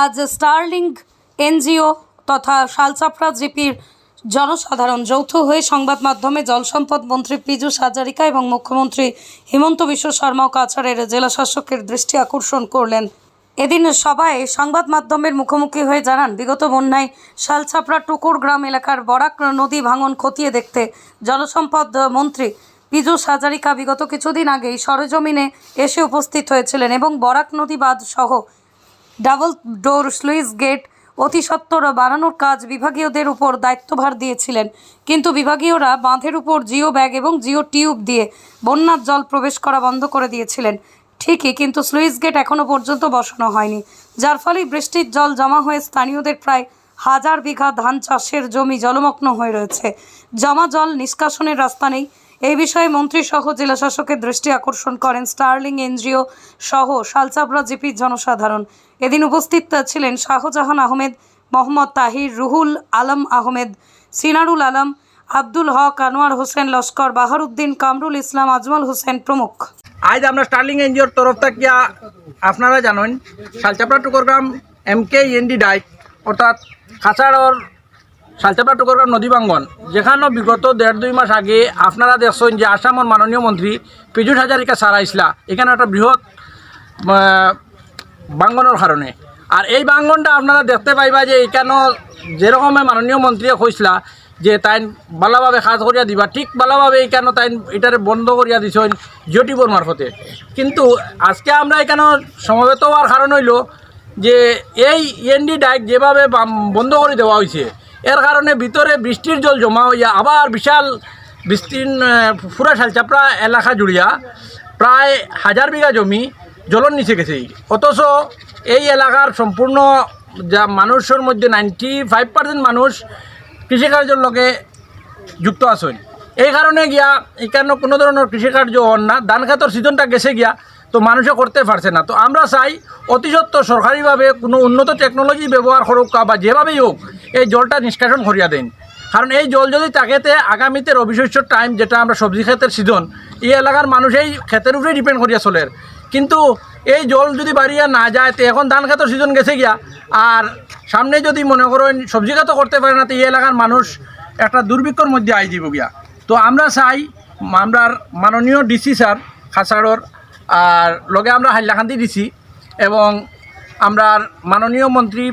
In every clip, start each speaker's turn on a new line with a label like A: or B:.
A: আজ starling NGO তথা শালচাপড়া জিপির জনসাধারণ যৌথ হয়ে সংবাদ মাধ্যমে জলসম্পদ মন্ত্রী পীযূষ হাজারিকা এবং মুখ্যমন্ত্রী হিমন্ত বিশ্ব শর্মা কাছাড়ের জেলা শাসকের দৃষ্টি আকর্ষণ করলেন। এদিন সবাই সংবাদ মাধ্যমের মুখোমুখি হয়ে জানান, বিগত বন্যায় শালছাপড়া টুকুর গ্রাম এলাকার বরাক নদী ভাঙন খতিয়ে দেখতে জলসম্পদ মন্ত্রী পীযূষ হাজারিকা বিগত কিছুদিন আগেই সরেজমিনে এসে উপস্থিত হয়েছিলেন এবং বরাক নদী বাঁধ সহ ডাবল ডোর স্লুইস গেট অতি সত্বর বানানোর কাজ বিভাগীয়দের উপর দায়িত্বভার দিয়েছিলেন। কিন্তু বিভাগীয়রা বাঁধের উপর জিও ব্যাগ এবং জিও টিউব দিয়ে বন্যার জল প্রবেশ করা বন্ধ করে দিয়েছিলেন। ঠিকই, কিন্তু স্লুইস গেট এখনও পর্যন্ত বসানো হয়নি, যার ফলে বৃষ্টির জল জমা হয়ে স্থানীয়দের প্রায় হাজার বিঘা ধান চাষের জমি জলমগ্ন হয়ে রয়েছে। জমা জল নিষ্কাশনের রাস্তা নেই এই বিষয়ে মন্ত্রী সহ জেলা শাসকের দৃষ্টি আকর্ষণ করেন স্টার্লিং এনজিও সহ শালচাপড়া জিপির জনসাধারণ। এদিন উপস্থিত ছিলেন শাহজাহান আহমেদ, মোহাম্মদ তাহির, রুহুল আলম আহমেদ, সিনারুল আলম, আব্দুল হক, আনোয়ার হোসেন লস্কর, বাহারুদ্দিন কামরুল ইসলাম, আজমল হোসেন প্রমুখ।
B: আজ আমরা স্টার্লিং এনজিওর তরফ থেকে আপনারা জানেন Shalchapra Tukargram M K N D dyke, অর্থাৎ খাসাড়র শালচাপড়া টুকরগ্রাম নদী বাঙ্গন যেখানে বিগত দেড় দুই মাস আগে আপনারা দেখছেন যে আসামের মাননীয় মন্ত্রী পীযুষ হাজারিকা সারা ইসলা, এখানে একটা বৃহৎ বাঙ্গনের কারণে। আর এই বাঙ্গনটা আপনারা দেখতে পাইবা যে এখানে যেরকমে মাননীয় মন্ত্রীয়ে কইসলা যে তাই ভালোভাবে কাজ করিয়া দিবা, ঠিক ভালোভাবে এইখানে তাই এটারে বন্ধ করিয়া দিছেন জিওটিবোর মারফতে। কিন্তু আজকে আমরা এখানে সমবেত হওয়ার কারণ হইল যে এই ইএনডি ডাইক যেভাবে বন্ধ করে দেওয়া হয়েছে এর কারণে ভিতরে বৃষ্টির জল জমা হইয়া আবার বিশাল বিস্তীর্ণ পুরা শালচাপড়া এলাকা জুড়িয়া প্রায় হাজার বিঘা জমি জলর নিচে গেছে। অথচ এই এলাকার সম্পূর্ণ যা মানুষের মধ্যে নাইনটি ফাইভ পার্সেন্ট মানুষ কৃষিকার্যের লগে যুক্ত আছেন। এই কারণে গিয়া এখানে কোনো ধরনের কৃষিকার্য হন না। ধান খাতর সিজনটা গেছে গিয়া। তো মানুষে করতে পারছে না। তো আমরা চাই অতিসত্ত্বর সরকারিভাবে কোনো উন্নত টেকনোলজি ব্যবহার করুক বা যেভাবেই হোক, এই জলটা নিষ্কাশন করিয়া দেন। কারণ এই জল যদি তাকেতে আগামীতে রবি টাইম যেটা আমরা সবজি ক্ষেতের সিজন এই এলাকার মানুষ এই ক্ষেতের উপরে ডিপেন্ড করিয়া চলের কিন্তু এই জল যদি বাড়িয়া না যায়, তো এখন ধান খাতর সিজন গেছে গিয়া। আর সামনে যদি মনে করেন সবজি খাতও করতে পারে না, তো এই এলাকার মানুষ একটা দুর্ভিক্ষর মধ্যে আই যাব গিয়া। তো আমরা চাই, আমরা মাননীয় ডিসি স্যার খাসাড়র আর লগে আমরা হাইলাকান্দি দিছি এবং আমরা মাননীয় মন্ত্রী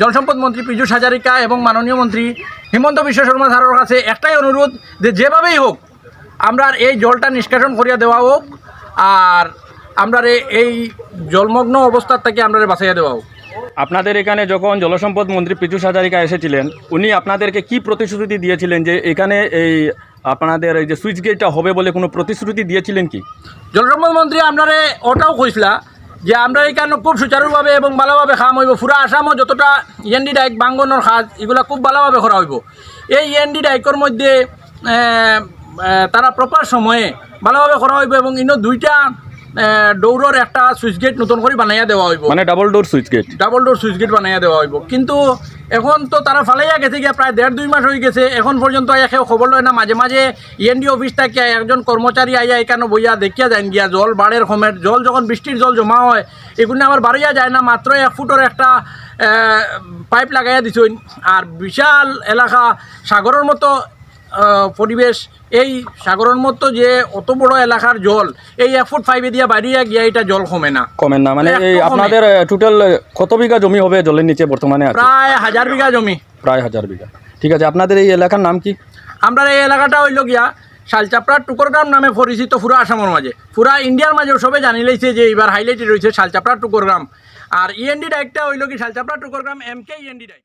B: জলসম্পদ মন্ত্রী পীযূষ হাজারিকা এবং মাননীয় মন্ত্রী হিমন্ত বিশ্ব শর্মা স্যারের কাছে একটাই অনুরোধ যে যেভাবেই হোক, আমরা এই জলটা নিষ্কাশন করিয়া দেওয়া হোক আর আমরা এই জলমগ্ন অবস্থার থেকে আমরা বাঁচাইয়া দেওয়া হোক।
C: আপনাদের এখানে যখন জলসম্পদ মন্ত্রী পীযূষ হাজারিকা এসেছিলেন, উনি আপনাদেরকে কি প্রতিশ্রুতি দিয়েছিলেন যে এখানে এই আপনাদের এই যে সুইচ গেটটা হবে বলে কোনো প্রতিশ্রুতি দিয়েছিলেন কি?
B: জলসম্পদ মন্ত্রী, আপনারে ওটাও কইসলা যে আমরা এই কারণে খুব সুচারুভাবে এবং ভালোভাবে খাম হইব। পুরা আসামও যতটা ইএনডি ডাইক, বাঙ্গনের সাজ এগুলো খুব ভালোভাবে করা হইব। এই ইএনডি ডাইকর মধ্যে তারা প্রপার সময়ে ভালোভাবে করা হইব এবং ইনো দুইটা দৌড়র একটা সুইচ গেট নতুন করে বানাইয়া দেওয়া হইব।
C: মানে double door switch gate
B: double door switch gate বানাইয়া দেওয়া হইব। কিন্তু এখন তো তারা ফালাইয়া গেছে গিয়া প্রায় দেড় দুই মাস হয়ে গেছে। এখন পর্যন্ত একেও খবর লয় না। মাঝে মাঝে ইএনডি অফিস থেকে একজন কর্মচারী আইয়া এখানে বইয়া দেখিয়া যান গিয়া জল বাড়ের সময়ের জল যখন বৃষ্টির জল জমা হয় এগুলো আমার বাড়িয়া যায় না। মাত্র এক ফুটের একটা পাইপ লাগাইয়া দিছইন আর বিশাল এলাকা সাগরের মতো পরিবেশ এই সাগরের মতো যে অত বড় এলাকার জল এই এক ফুট পাইপে দিয়া বাড়িয়া গিয়া এটা জল কমে না।
C: কমে না মানে এই আপনাদের টোটাল কত বিঘা জমি হবে জলের নিচে বর্তমানে
B: প্রায় হাজার বিঘা জমি।
C: প্রায় হাজার বিঘা। ঠিক আছে আপনাদের এই এলাকার নাম কি?
B: আমরা এই এলাকাটা হইল গিয়া শালচাপড়া টুকরগ্রাম নামে পরিচিত পুরা আসামের মাঝে। পুরা ইন্ডিয়ার মাঝে সবে জানি লাইছে যে এবার হাইলাইটেড রয়েছে শালচাপড়া টুকরগ্রাম। আর ইএনডি ডাইকটা হইল কি Shalchapra Tukargram M K E N D dyke